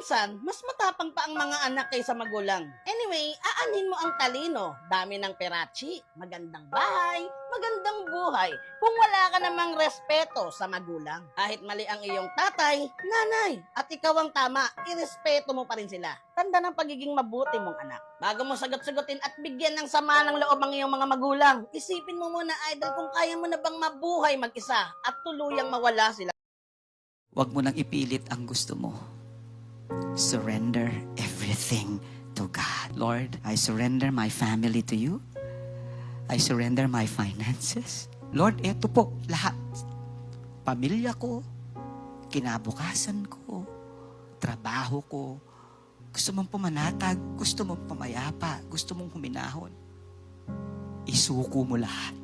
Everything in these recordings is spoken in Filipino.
minsan, mas matapang pa ang mga anak kaysa magulang. Anyway, aanin mo ang talino, dami ng perachi, magandang bahay, magandang buhay, kung wala ka namang respeto sa magulang. Kahit mali ang iyong tatay, nanay, at ikaw ang tama, irespeto mo pa rin sila. Tanda ng pagiging mabuti mong anak. Bago mo sagot-sagutin at bigyan ng sama ng loob ang iyong mga magulang, isipin mo muna, idol, kung kaya mo na bang mabuhay mag-isa at tuluyang mawala sila. Huwag mo nang ipilit ang gusto mo. Surrender everything to God. Lord, I surrender my family to you. I surrender my finances. Lord, eto po, lahat. Pamilya ko, kinabukasan ko, trabaho ko, gusto mong pumanatag, gusto mong pumayapa, gusto mong huminahon. Isuko mo lahat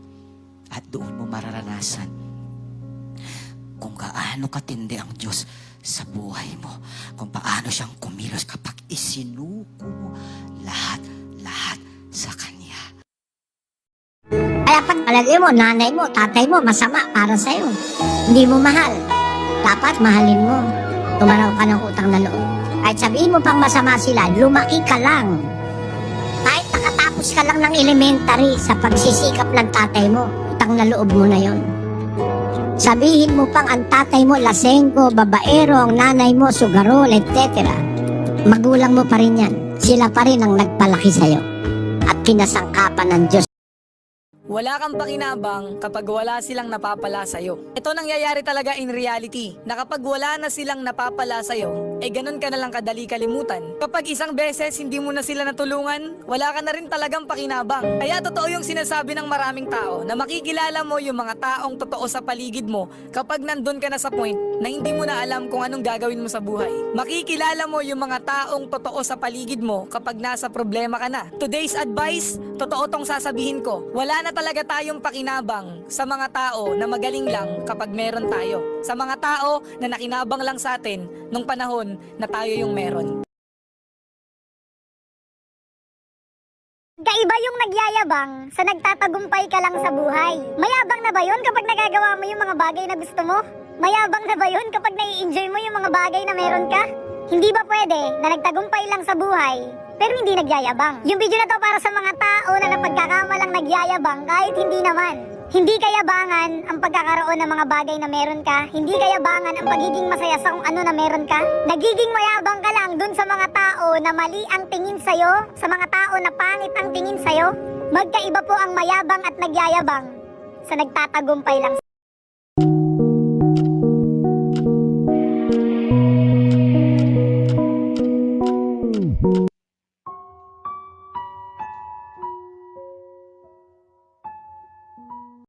at doon mo mararanasan kung gaano katindi ang Diyos sa buhay. Kung paano siyang kumilos kapag isinuko mo lahat, lahat sa Kanya. Pag palagay mo, nanay mo, tatay mo, masama para sa'yo. Hindi mo mahal. Dapat mahalin mo. Tumaraw ka ng utang na loob. Kahit sabihin mo pang masama sila, lumaki ka lang. Kahit nakatapos ka lang ng elementary sa pagsisikap ng tatay mo, utang na loob mo na yon. Sabihin mo pang ang tatay mo, lasengko, babaero, ang nanay mo, sugarol, etc. Magulang mo pa rin yan. Sila pa rin ang nagpalaki sa'yo. At pinasangkapan ng Diyos Wala kang pakinabang kapag wala silang napapala sa'yo. Ito nangyayari talaga in reality, na kapag wala na silang napapala sa'yo, eh ganun ka na lang kadali kalimutan. Kapag isang beses hindi mo na sila natulungan, wala ka na rin talagang pakinabang. Kaya totoo yung sinasabi ng maraming tao na makikilala mo yung mga taong totoo sa paligid mo kapag nandun ka na sa point na hindi mo na alam kung anong gagawin mo sa buhay. Makikilala mo yung mga taong totoo sa paligid mo kapag nasa problema ka na. Today's advice, totoo tong sasabihin ko. Wala na talaga tayong pakinabang sa mga tao na magaling lang kapag meron tayo. Sa mga tao na nakinabang lang sa atin nung panahon na tayo yung meron. Kaiba yung nagyayabang sa nagtatagumpay ka lang sa buhay. Mayabang na ba yun kapag nagagawa mo yung mga bagay na gusto mo? Mayabang na ba yun kapag nai-enjoy mo yung mga bagay na meron ka? Hindi ba pwede na nagtagumpay lang sa buhay pero hindi nagyayabang? Yung video na to para sa mga tao na napagkakamalang nagyayabang kahit hindi naman. Hindi kayabangan ang pagkakaroon ng mga bagay na meron ka. Hindi kayabangan ang pagiging masaya sa kung ano na meron ka. Nagiging mayabang ka lang dun sa mga tao na mali ang tingin sa'yo, sa mga tao na pangit ang tingin sa'yo. Magkaiba po ang mayabang at nagyayabang sa nagtatagumpay lang